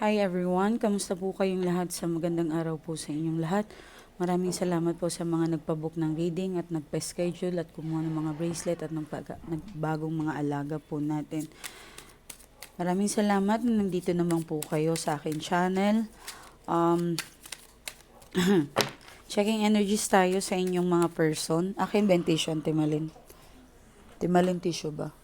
Hi everyone, kamusta po kayong lahat sa magandang araw po sa inyong lahat. Maraming salamat po sa mga nagpabook ng reading at nagpa-schedule at kumuha ng mga bracelet at nagbagong mga alaga po natin. Maraming salamat na nandito naman po kayo sa akin channel. Um, checking energies tayo sa inyong mga person. Akin bentation, Timalin. Timalin tissue ba?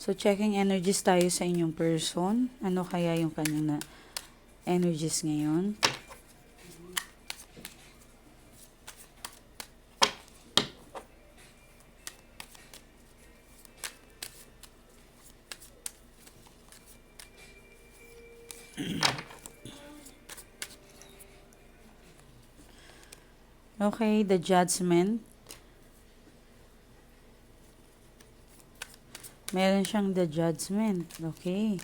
So, checking energies tayo sa inyong person. Ano kaya yung kanyang na energies ngayon? Okay, the judgment. Meron siyang the judgment. Okay.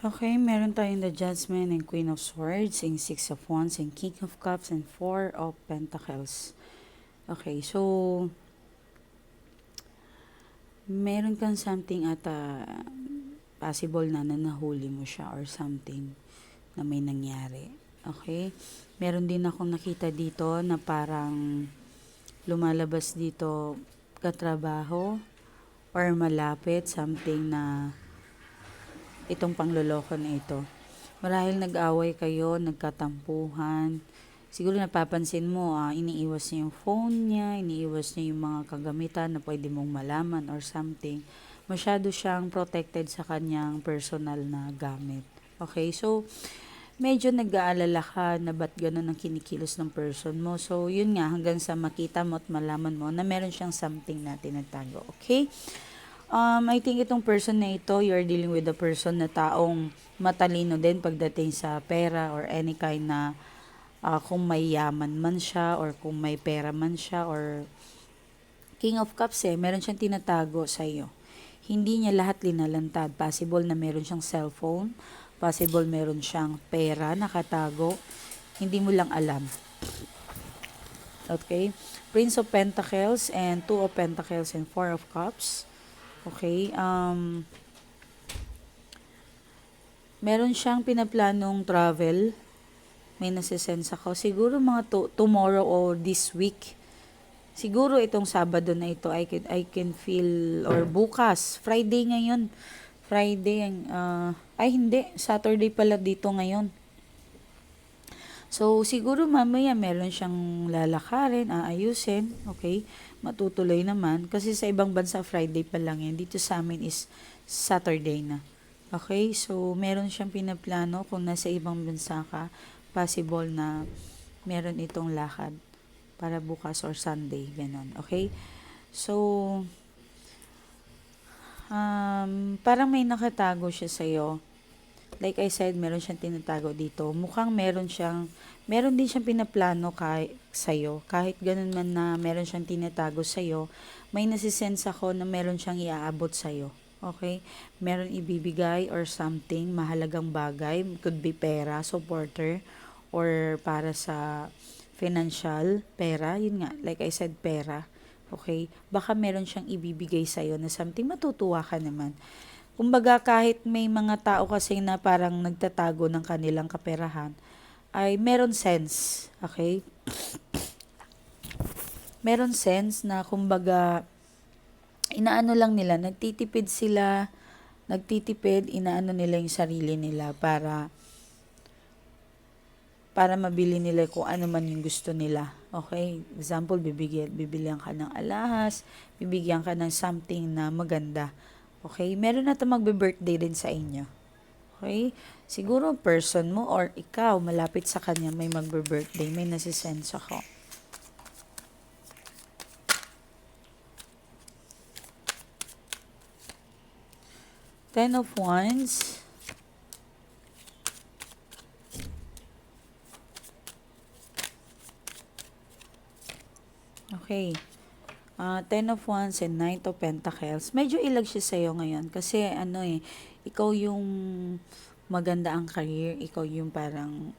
Okay, meron tayong the Judgment and Queen of Swords, and Six of Wands, and King of Cups, and Four of Pentacles. Okay, so meron kang something at ah, possible na na nahuli mo siya or something na may nangyari. Okay? Meron din akong nakita dito na parang lumalabas dito katrabaho or malapit something na itong pangloloko na ito. Marahil nag-away kayo, nagkatampuhan. Siguro napapansin mo, ah, iniiwas niya yung phone niya, iniiwas niya yung mga kagamitan na pwede mong malaman or something. Masyado siyang protected sa kanyang personal na gamit. Okay, so medyo nag-aalala ka na ba't ganun ang kinikilos ng person mo. So, yun nga, hanggang sa makita mo at malaman mo na meron siyang something na tinatago. Okay? Um, I think itong person na ito, you're dealing with a person na taong matalino din pagdating sa pera or any kind na uh, kung may yaman man siya or kung may pera man siya or King of Cups eh, meron siyang tinatago sa iyo. Hindi niya lahat linalantad. Possible na meron siyang cellphone, possible meron siyang pera nakatago, hindi mo lang alam. Okay? Prince of Pentacles and Two of Pentacles and Four of Cups. Okay, um, meron siyang pinaplanong travel. May nasisense ako. Siguro mga to- tomorrow or this week. Siguro itong Sabado na ito, I can, I can feel, or bukas, Friday ngayon. Friday, uh, ay hindi, Saturday pala dito ngayon. So, siguro mamaya meron siyang lalakarin, aayusin, okay? Matutuloy naman. Kasi sa ibang bansa, Friday pa lang yan. Dito sa amin is Saturday na. Okay? So, meron siyang pinaplano kung nasa ibang bansa ka, possible na meron itong lakad para bukas or Sunday, ganun. Okay? So, um, parang may nakatago siya sa'yo like I said, meron siyang tinatago dito. Mukhang meron siyang, meron din siyang pinaplano kay, sa'yo. Kahit ganun man na meron siyang tinatago sa'yo, may nasisense ako na meron siyang iaabot sa'yo. Okay? Meron ibibigay or something, mahalagang bagay. Could be pera, supporter, or para sa financial, pera. Yun nga, like I said, pera. Okay? Baka meron siyang ibibigay sa'yo na something matutuwa ka naman. Kumbaga kahit may mga tao kasi na parang nagtatago ng kanilang kaperahan, ay meron sense, okay? meron sense na kumbaga inaano lang nila, nagtitipid sila, nagtitipid, inaano nila yung sarili nila para para mabili nila kung ano man yung gusto nila. Okay? Example, bibigyan, bibilihan ka ng alahas, bibigyan ka ng something na maganda. Okay? Meron na ito magbe-birthday din sa inyo. Okay? Siguro person mo or ikaw, malapit sa kanya, may magbe-birthday, may nasisense ako. Ten of Wands. Okay. Ah, Ten of Wands and Knight of Pentacles. Medyo ilag siya sa'yo ngayon kasi ano eh, ikaw yung maganda ang career, ikaw yung parang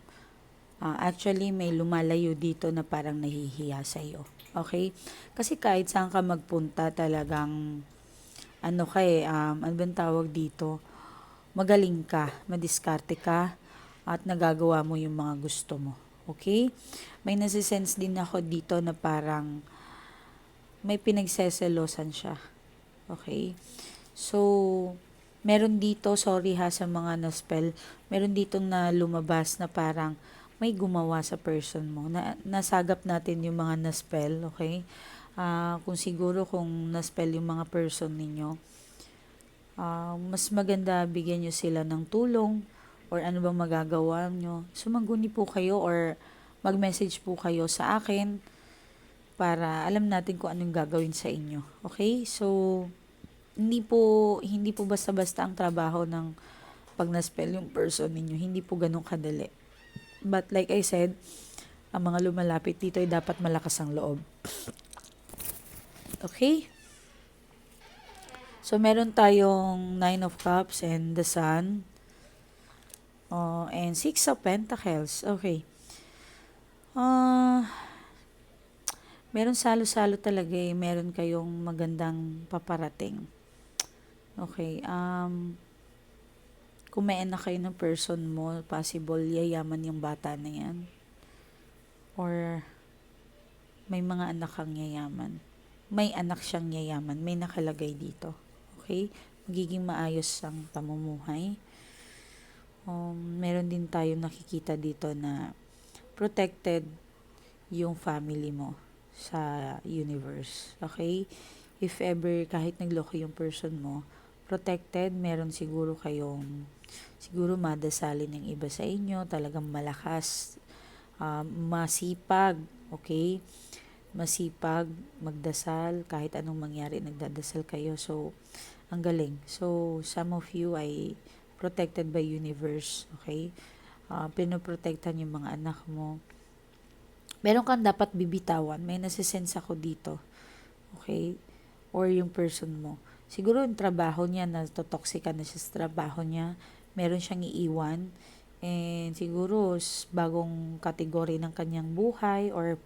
ah, actually may lumalayo dito na parang nahihiya sa'yo. Okay? Kasi kahit saan ka magpunta talagang ano ka eh, um, ano bang tawag dito? Magaling ka, madiskarte ka, at nagagawa mo yung mga gusto mo. Okay? May nasisense din ako dito na parang may pinagseselosan siya. Okay? So, meron dito, sorry ha sa mga na-spell, meron dito na lumabas na parang may gumawa sa person mo. Na, nasagap natin yung mga na-spell, okay? Ah, kung siguro kung na-spell yung mga person ninyo, ah, mas maganda bigyan nyo sila ng tulong or ano bang magagawa nyo. Sumangguni po kayo or mag-message po kayo sa akin para alam natin kung anong gagawin sa inyo. Okay? So, hindi po hindi po basta-basta ang trabaho ng pag na-spell yung person ninyo. Hindi po ganun kadali. But like I said, ang mga lumalapit dito ay dapat malakas ang loob. Okay? So, meron tayong Nine of Cups and the Sun. Oh, and Six of Pentacles. Okay. Ah... meron salo-salo talaga eh. Meron kayong magandang paparating. Okay. Um, kung may anak kayo ng person mo, possible yayaman yung bata na yan. Or may mga anak kang yayaman. May anak siyang yayaman. May nakalagay dito. Okay? Magiging maayos ang pamumuhay. Um, meron din tayo nakikita dito na protected yung family mo sa universe. Okay? If ever kahit nagloko yung person mo, protected, meron siguro kayong siguro madasalin ng iba sa inyo, talagang malakas, um, masipag, okay? Masipag, magdasal, kahit anong mangyari, nagdadasal kayo. So, ang galing. So, some of you ay protected by universe, okay? Uh, pinoprotektan yung mga anak mo meron kang dapat bibitawan. May nasisense ako dito. Okay? Or yung person mo. Siguro yung trabaho niya, na toxica na siya sa trabaho niya. Meron siyang iiwan. And siguro, bagong kategory ng kanyang buhay or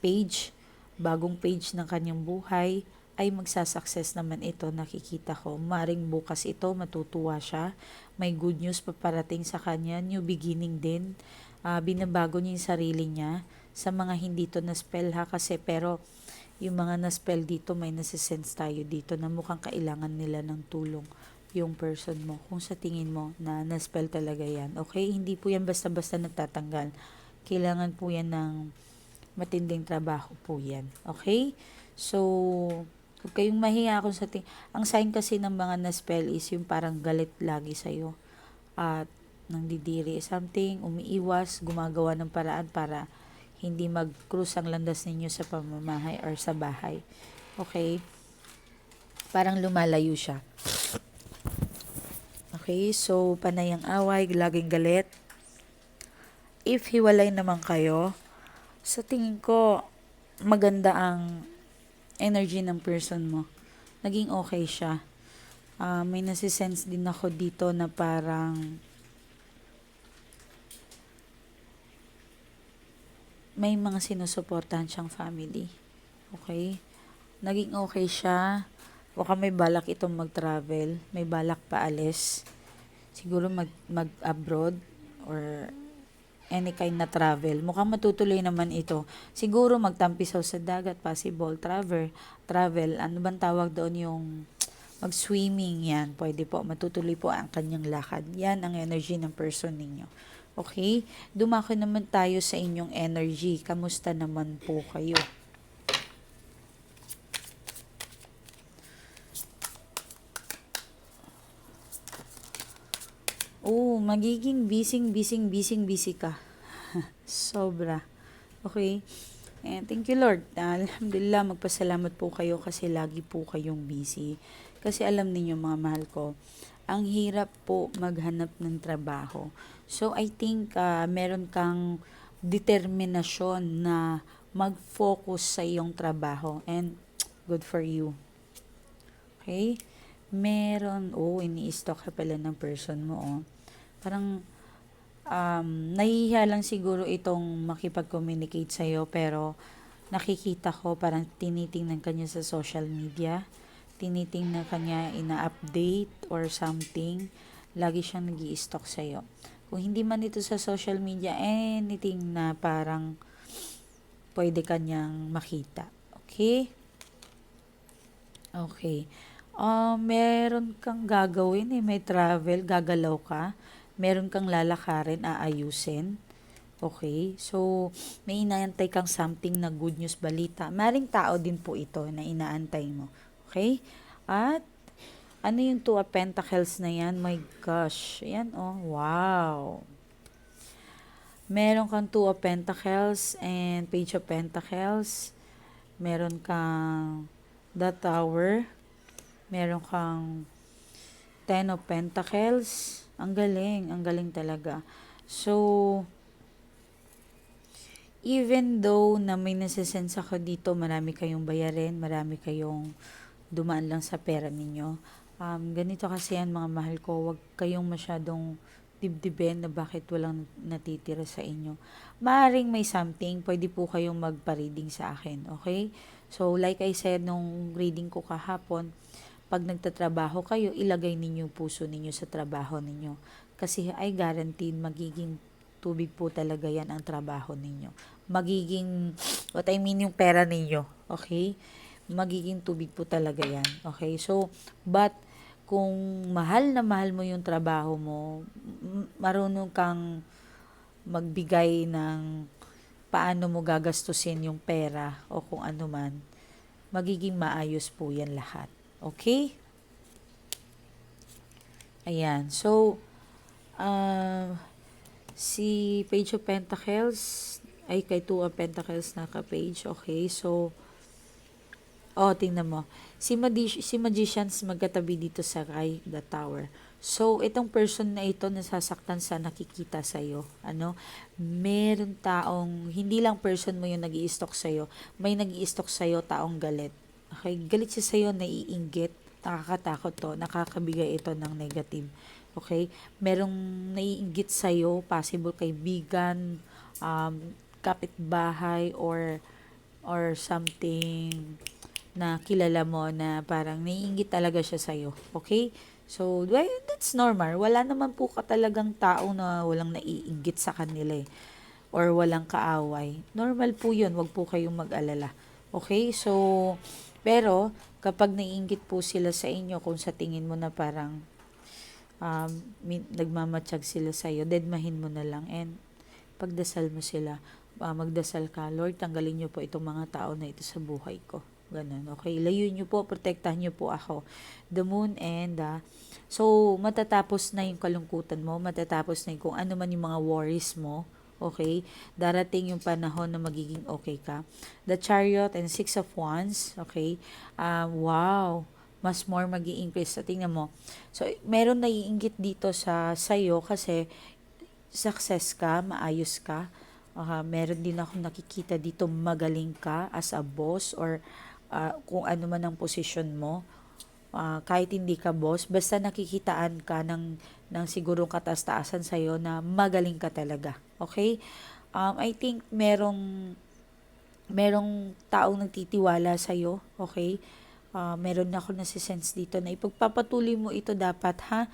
page, bagong page ng kanyang buhay, ay magsasucess naman ito, nakikita ko. Maring bukas ito, matutuwa siya. May good news paparating sa kanya, new beginning din uh, binabago niya yung sarili niya sa mga hindi to na-spell ha? Kasi pero yung mga na-spell dito may nasisense tayo dito na mukhang kailangan nila ng tulong yung person mo. Kung sa tingin mo na na-spell talaga yan okay? Hindi po yan basta-basta nagtatanggal. Kailangan po yan ng matinding trabaho po yan okay? So huwag kayong mahiya kung sa ting ang sign kasi ng mga na-spell is yung parang galit lagi sa'yo. At ng didiri something, umiiwas, gumagawa ng paraan para hindi mag-cruise ang landas ninyo sa pamamahay or sa bahay. Okay? Parang lumalayo siya. Okay, so panay ang away, laging galit. If hiwalay naman kayo, sa tingin ko, maganda ang energy ng person mo. Naging okay siya. Uh, may nasisense din ako dito na parang may mga sinusuportahan siyang family. Okay? Naging okay siya. Baka may balak itong mag-travel. May balak pa alis. Siguro mag, mag-abroad or any kind na travel. Mukhang matutuloy naman ito. Siguro magtampisaw sa dagat, possible travel. Travel, ano bang tawag doon yung mag-swimming yan. Pwede po, matutuloy po ang kanyang lakad. Yan ang energy ng person ninyo. Okay? Dumako naman tayo sa inyong energy. Kamusta naman po kayo? Oh, magiging busy, busy, busy, busy ka. Sobra. Okay? And thank you Lord. Alhamdulillah, magpasalamat po kayo kasi lagi po kayong busy. Kasi alam niyo mga mahal ko, ang hirap po maghanap ng trabaho. So I think ah, meron kang determinasyon na mag-focus sa iyong trabaho and good for you. Okay? Meron, oh, ini-stock ka pala ng person mo, oh. Parang, um, nahihiya lang siguro itong makipag-communicate sa'yo, pero nakikita ko parang tinitingnan kanya sa social media, tinitingnan kanya ina-update or something, lagi siyang nag stalk sa'yo. Kung hindi man ito sa social media, anything na parang pwede kanyang makita. Okay? Okay. Ah, meron kang gagawin eh, may travel, gagalaw ka. Meron kang lalakarin, aayusin. Okay? So, may inaantay kang something na good news balita. Maring tao din po ito na inaantay mo. Okay? At, ano yung two of pentacles na yan? My gosh. Ayan, oh. Wow. Meron kang two of pentacles and page of pentacles. Meron kang the tower. Meron kang ten of pentacles. Ang galing, ang galing talaga. So, even though na may nasisense ako dito, marami kayong bayarin, marami kayong dumaan lang sa pera ninyo. Um, ganito kasi yan mga mahal ko, wag kayong masyadong dibdibin na bakit walang natitira sa inyo. Maaring may something, pwede po kayong magpa-reading sa akin, okay? So, like I said nung reading ko kahapon, pag nagtatrabaho kayo, ilagay ninyo puso ninyo sa trabaho ninyo. Kasi I guaranteed magiging tubig po talaga yan ang trabaho ninyo. Magiging, what I mean yung pera ninyo, okay? Magiging tubig po talaga yan, okay? So, but, kung mahal na mahal mo yung trabaho mo, marunong kang magbigay ng paano mo gagastusin yung pera o kung ano man, magiging maayos po yan lahat. Okay? Ayan. So, uh, si Page of Pentacles, ay kay Two of Pentacles na ka-page. Okay, so, oh, tingnan mo. Si, Magi- si Magicians magkatabi dito sa kay the tower. So, itong person na ito nasasaktan sa nakikita sa'yo. Ano? Meron taong, hindi lang person mo yung nag stalk sa'yo, may nag stalk sa'yo taong galit. Okay? Galit siya sa'yo, naiinggit, nakakatakot to, nakakabigay ito ng negative. Okay? Merong naiinggit sa'yo, possible kaibigan, um, kapitbahay, or or something na kilala mo na parang naiinggit talaga siya sa'yo. Okay? So, well, that's normal. Wala naman po ka talagang tao na walang naiinggit sa kanila eh. Or walang kaaway. Normal po yun. Huwag po kayong mag-alala. Okay? So, pero, kapag naiinggit po sila sa inyo, kung sa tingin mo na parang um, nagmamatsyag sila sa iyo, deadmahin mo na lang and pagdasal mo sila. Uh, magdasal ka, Lord, tanggalin niyo po itong mga tao na ito sa buhay ko. Ganun, okay? Layuin niyo po, protektahan niyo po ako. The moon and uh, so matatapos na yung kalungkutan mo, matatapos na yung kung ano man yung mga worries mo, okay? Darating yung panahon na magiging okay ka. The chariot and six of wands, okay? Um, wow, mas more mag increase Sa tingnan mo. So, meron naiinggit dito sa sayo kasi success ka, maayos ka. Uh, meron din ako nakikita dito magaling ka as a boss or uh, kung ano man ang posisyon mo, uh, kahit hindi ka boss, basta nakikitaan ka ng, ng sigurong katastaasan sa'yo na magaling ka talaga. Okay? Um, I think merong merong taong nagtitiwala sa'yo. Okay? Uh, meron na ako nasisense dito na ipagpapatuloy mo ito dapat ha.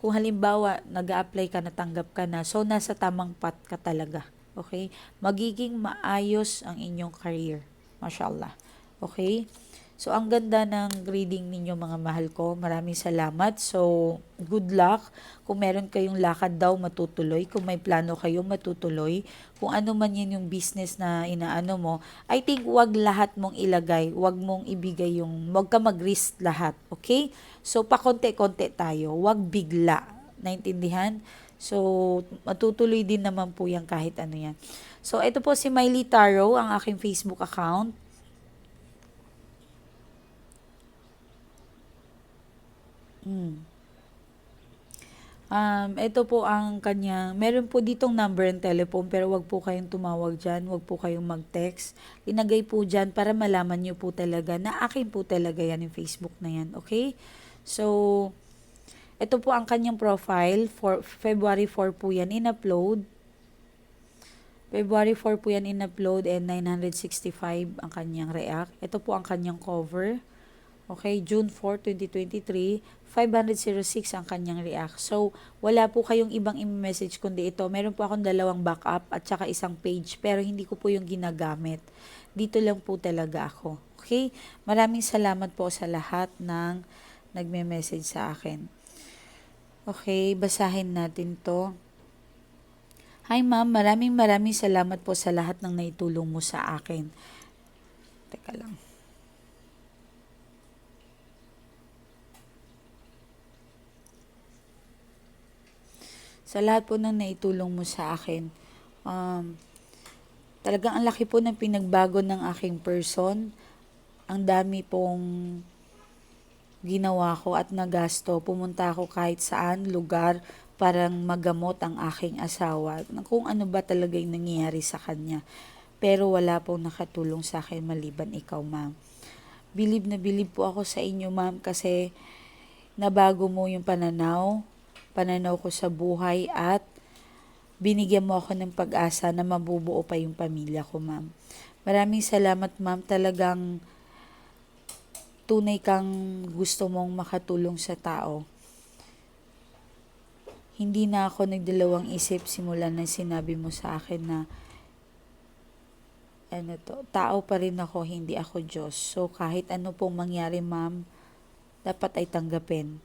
Kung halimbawa, nag apply ka, natanggap ka na, so nasa tamang pat ka talaga. Okay? Magiging maayos ang inyong career. Mashallah. Okay? So, ang ganda ng reading ninyo mga mahal ko. Maraming salamat. So, good luck. Kung meron kayong lakad daw, matutuloy. Kung may plano kayo, matutuloy. Kung ano man yan yung business na inaano mo, I think wag lahat mong ilagay. Wag mong ibigay yung, wag ka mag-risk lahat. Okay? So, pakonte-konte tayo. Wag bigla. Naintindihan? So, matutuloy din naman po yan kahit ano yan. So, ito po si Miley Taro, ang aking Facebook account. Hmm. Um, ito po ang kanya, meron po ditong number and telephone pero wag po kayong tumawag dyan, wag po kayong mag-text. Linagay po dyan para malaman nyo po talaga na akin po talaga yan yung Facebook na yan, okay? So, ito po ang kanyang profile, for February 4 po yan in-upload. February 4 po yan in-upload and 965 ang kanyang react. Ito po ang kanyang cover. Okay, June 4, 2023, 506 ang kanyang react. So, wala po kayong ibang i-message kundi ito. Meron po akong dalawang backup at saka isang page pero hindi ko po yung ginagamit. Dito lang po talaga ako. Okay? Maraming salamat po sa lahat ng nagme-message sa akin. Okay, basahin natin to. Hi ma'am, maraming maraming salamat po sa lahat ng naitulong mo sa akin. Teka lang. Sa lahat po ng naitulong mo sa akin. Um, talagang ang laki po ng pinagbago ng aking person. Ang dami pong ginawa ko at nagasto. Pumunta ako kahit saan lugar parang magamot ang aking asawa. Kung ano ba talaga yung nangyayari sa kanya. Pero wala pong nakatulong sa akin maliban ikaw, ma'am. Bilib na bilib po ako sa inyo, ma'am, kasi nabago mo yung pananaw, pananaw ko sa buhay at binigyan mo ako ng pag-asa na mabubuo pa yung pamilya ko, ma'am. Maraming salamat, ma'am. Talagang tunay kang gusto mong makatulong sa tao. Hindi na ako nagdalawang isip simula na sinabi mo sa akin na ano to, tao pa rin ako, hindi ako Diyos. So, kahit ano pong mangyari, ma'am, dapat ay tanggapin.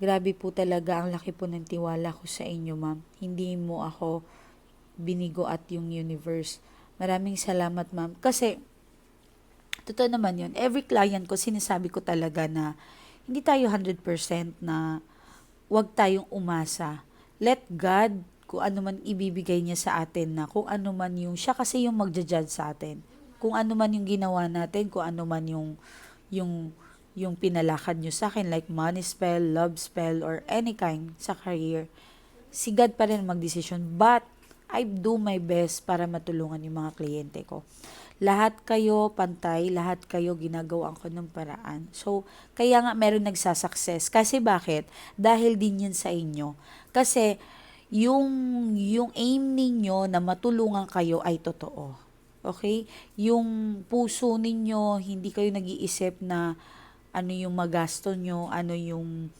Grabe po talaga, ang laki po ng tiwala ko sa inyo, ma'am. Hindi mo ako binigo at yung universe. Maraming salamat, ma'am. Kasi, totoo naman yun. Every client ko, sinasabi ko talaga na hindi tayo 100% na wag tayong umasa. Let God kung ano man ibibigay niya sa atin na kung ano man yung siya kasi yung magja-judge sa atin. Kung ano man yung ginawa natin, kung ano man yung yung yung pinalakad nyo sa akin like money spell, love spell or any kind sa career. Si God pa rin magdesisyon but I do my best para matulungan yung mga kliyente ko. Lahat kayo pantay, lahat kayo ginagawaan ko ng paraan. So, kaya nga meron nagsasucess. Kasi bakit? Dahil din yun sa inyo. Kasi, yung, yung aim ninyo na matulungan kayo ay totoo. Okay? Yung puso ninyo, hindi kayo nag-iisip na ano yung magasto nyo, ano yung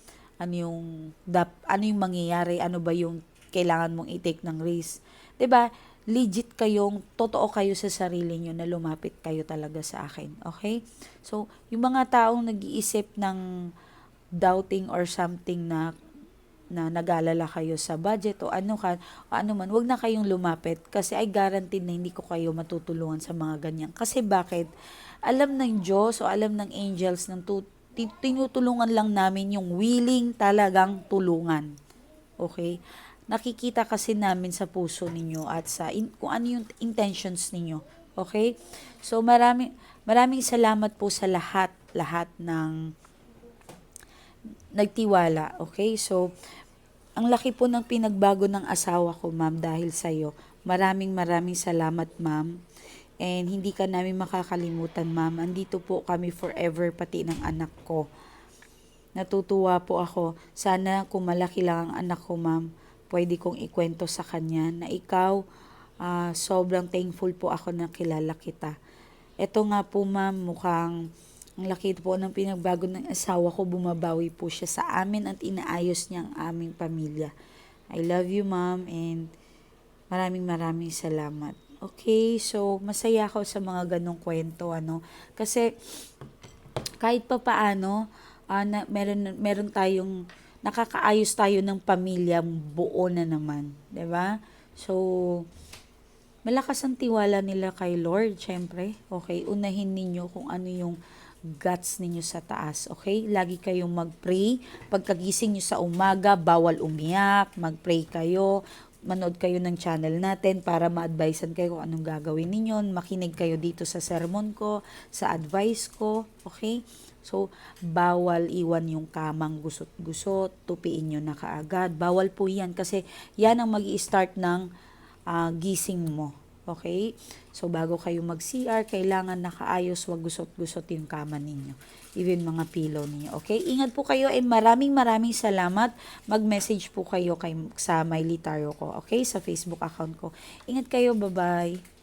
ano yung dap, ano yung mangyayari, ano ba yung kailangan mong i-take ng risk. 'Di ba? Legit kayong totoo kayo sa sarili nyo na lumapit kayo talaga sa akin. Okay? So, yung mga taong nag-iisip ng doubting or something na na nag-alala kayo sa budget o ano ka, o ano man, wag na kayong lumapit kasi I guarantee na hindi ko kayo matutulungan sa mga ganyan. Kasi bakit? Alam ng Diyos o alam ng angels ng tu- tinutulungan lang namin yung willing talagang tulungan. Okay? Nakikita kasi namin sa puso ninyo at sa in, kung ano yung intentions ninyo. Okay? So maraming maraming salamat po sa lahat lahat ng nagtiwala. Okay? So ang laki po ng pinagbago ng asawa ko, ma'am, dahil sa iyo. Maraming maraming salamat, ma'am. And hindi ka namin makakalimutan, ma'am. Andito po kami forever, pati ng anak ko. Natutuwa po ako. Sana kung malaki lang ang anak ko, ma'am, pwede kong ikwento sa kanya na ikaw, uh, sobrang thankful po ako na kilala kita. Ito nga po, ma'am, mukhang ang laki po ng pinagbago ng asawa ko, bumabawi po siya sa amin at inaayos niya ang aming pamilya. I love you, ma'am, and maraming maraming salamat. Okay, so masaya ako sa mga ganong kwento, ano, kasi kahit pa paano, ah, na, meron, meron tayong, nakakaayos tayo ng pamilya buo na naman. ba So, malakas ang tiwala nila kay Lord, syempre. Okay, unahin ninyo kung ano yung guts ninyo sa taas, okay? Lagi kayong mag-pray. Pagkagising nyo sa umaga, bawal umiyak, mag-pray kayo, manood kayo ng channel natin para ma-advisean kayo kung anong gagawin ninyo, makinig kayo dito sa sermon ko, sa advice ko, okay? So, bawal iwan yung kamang gusot-gusot, tupiin nyo na kaagad. Bawal po yan kasi yan ang mag start ng ah, gising mo. Okay? So, bago kayo mag-CR, kailangan nakaayos, wag gusot-gusot yung kama ninyo. Even mga pillow ninyo. Okay? Ingat po kayo. Eh, maraming maraming salamat. Mag-message po kayo kay, sa My Litaryo ko. Okay? Sa Facebook account ko. Ingat kayo. Bye-bye.